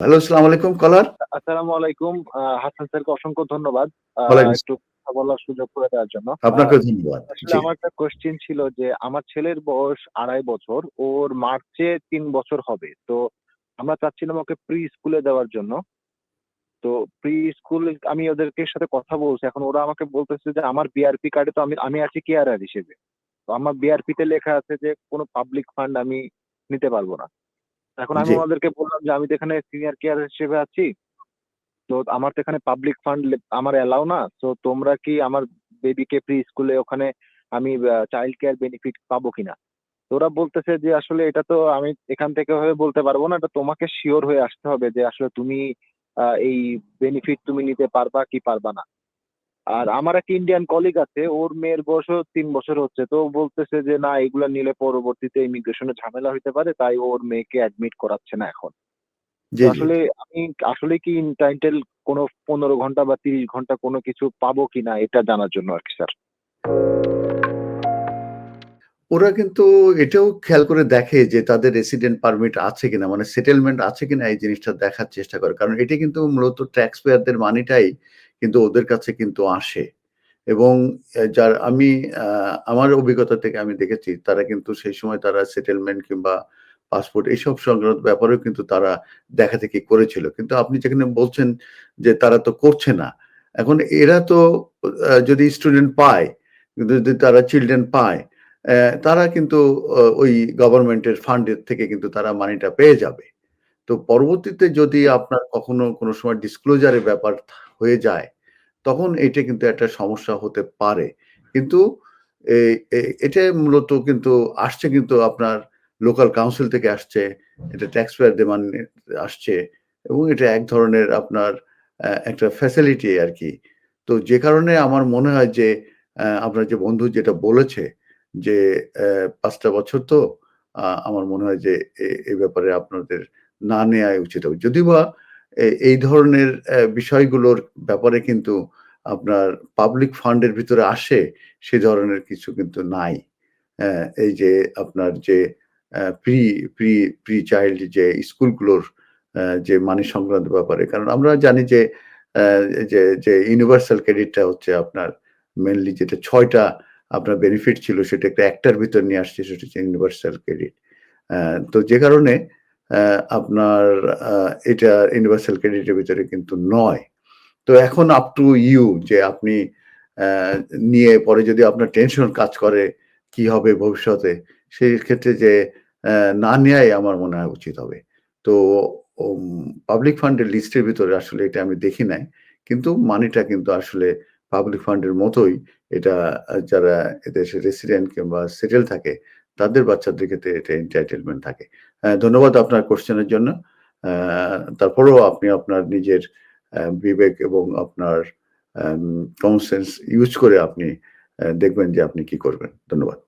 Hello আসসালামু আলাইকুম কলার। আসসালামু আলাইকুম। হাসান স্যারকে অসংখ্য ধন্যবাদ। একটু কথা বলার সুযোগ করে দেওয়ার জন্য। আপনাকে ধন্যবাদ। আমার একটা কোশ্চেন ছিল যে আমার ছেলের বয়স আড়াই বছর ওর মার্চে তিন বছর হবে। তো আমরা চাচ্ছিলাম ওকে প্রি স্কুলে দেওয়ার জন্য। তো প্রি স্কুল আমি ওদেরকে সাথে কথা বলছি। এখন ওরা আমাকে বলতেছে যে আমার বিআরপি কার্ডে তো আমি আমি আছি কেয়ারার হিসেবে। তো আমার বিআরপি তে লেখা আছে যে কোনো পাবলিক ফান্ড আমি নিতে পারব না। এখন আমি জি। ওনাদেরকে বললাম যে আমি তো এখানে সিনিয়র কেয়ার হিসেবে আছি। তো আমার তো এখানে পাবলিক ফান্ড আমার এলাও না। তো তোমরা কি আমার বেবিকে প্রি স্কুলে ওখানে আমি চাইল্ড কেয়ার বেনিফিট পাবো কিনা? তো ওরা বলতেছে যে আসলে এটা তো আমি এখান থেকে হয়ে বলতে পারব না। এটা তোমাকে শিওর হয়ে আসতে হবে যে আসলে তুমি আহ, এই বেনিফিট তুমি নিতে পারবা কি পারবা না। আর আমার একটা ইন্ডিয়ান কলিগ আছে ওর মেয়ের বয়সও তিন বছর হচ্ছে তো বলতেছে যে না এগুলা নিলে পরবর্তীতে ইমিগ্রেশনে ঝামেলা হতে পারে তাই ওর মেয়েকে অ্যাডমিট করাচ্ছে না এখন। আসলে আমি আসলে কি টাইটেল কোনো পনেরো ঘণ্টা বা তিরিশ ঘণ্টা কোনো কিছু পাবো কিনা এটা জানার জন্য আর কি স্যার। ওরা কিন্তু এটাও খেয়াল করে দেখে যে তাদের রেসিডেন্ট পারমিট আছে কিনা মানে সেটেলমেন্ট আছে কিনা এই জিনিসটা দেখার চেষ্টা করে। কারণ এটা কিন্তু মূলত ট্যাক্স পেয়ারদের মানিটাই কিন্তু ওদের কাছে কিন্তু আসে। এবং যার, আমি আমার অভিজ্ঞতা থেকে আমি দেখেছি, তারা কিন্তু সেই সময় তারা সেটেলমেন্ট কিংবা পাসপোর্ট এইসব সংক্রান্ত ব্যাপারেও কিন্তু তারা দেখা দেখি করেছিল। কিন্তু আপনি যেখানে বলছেন যে তারা তো করছে না, এখন এরা তো যদি স্টুডেন্ট পায়, কিন্তু যদি তারা চিলড্রেন পায় তারা কিন্তু ওই গভর্নমেন্টের ফান্ডের থেকে কিন্তু তারা মানিটা পেয়ে যাবে। তো পরবর্তীতে যদি আপনার কখনো কোনো সময় ডিসক্লোজারের ব্যাপার হয়ে যায়, তখন এটা কিন্তু একটা সমস্যা হতে পারে। কিন্তু এটা মূলত কিন্তু আসছে কিন্তু আপনার লোকাল কাউন্সিল থেকে আসছে, এটা ট্যাক্স পেয়ারদের মানে আসছে এবং এটা এক ধরনের আপনার একটা ফ্যাসিলিটি আর কি। তো যে কারণে আমার মনে হয় যে আপনার যে বন্ধু যেটা বলেছে যে পাঁচটা বছর তো আমার মনে হয় যে এ- এই ব্যাপারে আপনাদের না নেওয়াই উচিত হবে। যদিও বা এই ধরনের বিষয়গুলোর ব্যাপারে কিন্তু আপনার পাবলিক ফান্ডের ভিতরে আসে সে ধরনের কিছু কিন্তু নাই। এই যে আপনার যে প্রি প্রি প্রি চাইল্ড যে স্কুলগুলোর যে মানি সংক্রান্ত ব্যাপারে। কারণ আমরা জানি যে যে যে ইউনিভার্সাল ক্রেডিটটা হচ্ছে আপনার মেনলি যেটা ছয়টা আপনার বেনিফিট ছিল সেটা একটা একটার ভিতর নিয়ে আসছে, সেটা হচ্ছে ইউনিভার্সাল ক্রেডিট তো যে কারণে আপনার এটা ইউনিভার্সাল ক্রেডিটের ভিতরে কিন্তু নয়। তো এখন আপ টু ইউ যে আপনি নিয়ে পরে যদি আপনার টেনশন কাজ করে কি হবে ভবিষ্যতে সেই ক্ষেত্রে যে না নেওয়াই আমার মনে হয় উচিত হবে। তো পাবলিক ফান্ডের লিস্টের ভিতরে আসলে এটা আমি দেখি নাই, কিন্তু মানিটা কিন্তু আসলে পাবলিক ফান্ডের মতোই এটা, যারা এদেশে রেসিডেন্ট কিংবা সেটেল থাকে, তাদের বাচ্চাদের ক্ষেত্রে এটা এন্টাইটেলমেন্ট থাকে। ধন্যবাদ আপনার কোশ্চেনের জন্য। তারপরেও আপনি আপনার নিজের বিবেক এবং আপনার কমন সেন্স ইউজ করে আপনি দেখবেন যে আপনি কি করবেন। ধন্যবাদ।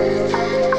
Thank you.